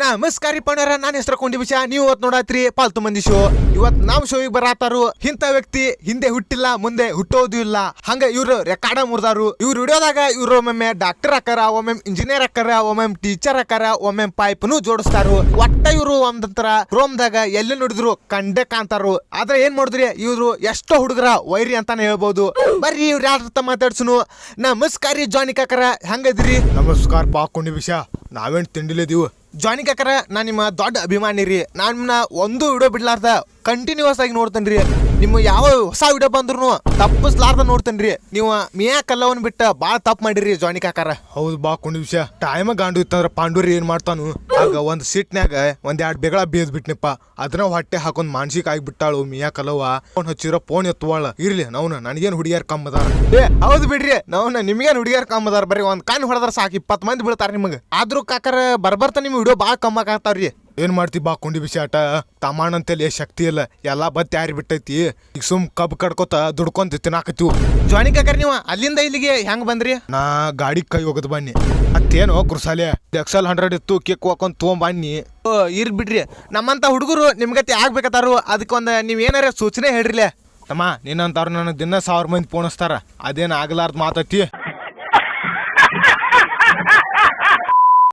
ನಮಸ್ಕಾರಿ ಪಣ್ಯರ, ನಾನು ಹೆಸರು ಕೊಂಡಿ ವಿಷಯ. ನೀವು ಇವತ್ತು ನೋಡತ್ರಿ ಪಾಲ್ತು ಮಂದಿ ಶೋ ಇವತ್ ನಮ್ ಶೋವಿಗೆ ಬರತಾರು ಇಂಥ ವ್ಯಕ್ತಿ ಹಿಂದೆ ಹುಟ್ಟಿಲ್ಲ, ಮುಂದೆ ಹುಟ್ಟೋದು ಇಲ್ಲ. ಹಂಗ ಇವ್ರು ರೆಕಾರ್ಡ ಮುರಿದಾರು. ಇವ್ರು ವಿಡಿಯೋದಾಗ ಇವ್ರು ಒಮ್ಮೊಮ್ಮೆ ಡಾಕ್ಟರ್ ಹಾಕಾರ ಒಮ್ಮೊಮ್ಮೆ ಇಂಜಿನಿಯರ್ ಹಾಕಾರ ಒಮ್ಮೊಮ್ಮೆ ಟೀಚರ್ ಹಾಕಾರ ಪೈಪ್ ನು ಜೋಡಿಸ್ತಾರು. ಒಟ್ಟ ಇವ್ರು ಒಂದಂತರ ರೋಮ್ದಾಗ ಎಲ್ಲಿ ನೋಡಿದ್ರು ಕಂಡೆ ಕಾಣ್ತಾರು. ಆದ್ರೆ ಏನ್ ಮಾಡಿದ್ರಿ? ಇವ್ರು ಎಷ್ಟೋ ಹುಡುಗರ ವೈರಿ ಅಂತಾನೆ ಹೇಳ್ಬೋದು. ಬರ್ರಿ, ಇವ್ರು ಯಾರ ಮಾತಾಡ್ಸುನು? ನಮಸ್ಕಾರಿ ಜಾನಿ ಕಾಕರ ಹೆಂಗದ್ರಿ ನಮಸ್ಕಾರ ಪಾಕೊಂಡಿ ವಿಷಯ. ನಾವೇನ್ ತಿಂಡಿಲಿದೀವು ಜಾನಿ ಕಾಕರ, ನಾನು ನಿಮ್ಮ ದೊಡ್ಡ ಅಭಿಮಾನಿ ರೀ. ನಾನು ನಿಮ್ಮನ್ನ ಒಂದು ವಿಡಿಯೋ ಬಿಡ್ಲಾರ್ದ ಕಂಟಿನ್ಯೂಸ್ ಆಗಿ ನೋಡ್ತೇನೆ ರೀ. ನಿಮ್ಮ ಯಾವ ಹೊಸ ವಿಡಿಯೋ ಬಂದ್ರು ತಪ್ಪಿಸ್ಲಾರ್ದ ನೋಡ್ತೇನೆ ರೀ. ನೀವು ಮಿಯಾ ಕಲ್ಲವನ್ ಬಿಟ್ಟ ಭಾಳ ತಪ್ಪು ಮಾಡಿರಿ ಜಾನಿ ಕಾಕರ. ಹೌದು ಬಾ ಬಾಕೊಂಡಿ ವಿಷಯ. ಟೈಮ್ ಗಾಂಡು ಇತ್ತಂದ್ರ ಪಾಂಡೂರಿ ಏನ್ ಮಾಡ್ತಾನು? ಆಗ ಒಂದು ಸೀಟ್ನ್ಯಾಗ ಒಂದೆರಡು ಬೆಗಳ ಬೇಸ್ ಬಿಟ್ನಿಪ್ಪ ಅದನ್ನ ಹೊಟ್ಟೆ ಹಾಕೊಂಡ್ ಮಾನಸಿಕ ಆಗಿಬಿಟ್ಟಾಳು ಮಿಯಾ ಕಲವ ಫೋನ್ ಹಚ್ಚಿರೋ ಫೋನ್ ಎತ್ತುವಾಳ. ಇರ್ಲಿ, ನವ್ನ, ನನಗೇನು ಹುಡುಗಿಯರ್ ಕಮ್ಮದಾರ ಏ, ಹೌದು ಬಿಡ್ರಿ ನಾವು ನಿಮ್ಗೇನು ಹುಡುಗಿಯರ್ ಕಮ್ಮದಾರ ಬರ್ರಿ ಒಂದು ಕಣ್ಣು ಹೊಡೆದ್ರ ಸಾಕು, ಇಪ್ಪತ್ತು ಮಂದಿ ಬೀಳ್ತಾರ ನಿಮಗೆ. ಆದ್ರೂ ಕಾಕರ ಬರ್ಬರ್ತ ನಿಮ್ಮ ವಿಡಿಯೋ ಭಾಳ ಕಮ್ಮಿ ಆಗ್ತಾವ್ರಿ. ಏನ್ ಮಾಡ್ತಿ ಬಾಕೊಂಡಿ ಬಿಸಿ ಆಟ? ತಮಾಣ ಅಂತೇಳಿ ಶಕ್ತಿ ಇಲ್ಲ. ಎಲ್ಲಾ ಬತ್ತಿ ಯಾರಿ ಬಿಟ್ಟೈತಿ. ಈಗ ಸುಮ್ ಕಬ್ ಕಡ್ಕೋತ ದುಡ್ಕೊಂತ ತಿನ್ನಾಕತ್ತೀವಿ. ಜ್ವಾನಿ ಕಾಕರ್ ನೀವು ಅಲ್ಲಿಂದ ಇಲ್ಲಿಗೆ ಹೆಂಗ್ ಬಂದ್ರಿ? ನಾ ಗಾಡಿ ಕೈ ಹೋಗದ್ ಬನ್ನಿ. ಮತ್ತೇನು ಕುರ್ಸಾಲೆ? ಎಕ್ಸಲ್ ಹಂಡ್ರೆಡ್ ಇತ್ತು ಕೇಕ್ ಹಾಕೊಂಡ್ ತೊಗೊಂಬನ್ನಿ ಓ ಇರ್ ಬಿಡ್ರಿ. ನಮ್ಮಂತ ಹುಡುಗರು ನಿಮ್ಗತಿ ಆಗ್ಬೇಕತ್ತಾರು ಅದಕ್ಕೊಂದು ನೀವ್ ನೀವು ಏನಾರ ಸೂಚನೆ ಹೇಳ್ರಿಲೆ. ತಮ್ಮ ನಿನ್ನಂತವ್ರು ನನಗೆ ದಿನ ಸಾವಿರ ಮಂದಿ ಪೋಣಿಸ್ತಾರ. ಅದೇನು ಆಗ್ಲಾರ್ದು ಮಾತೈತಿ?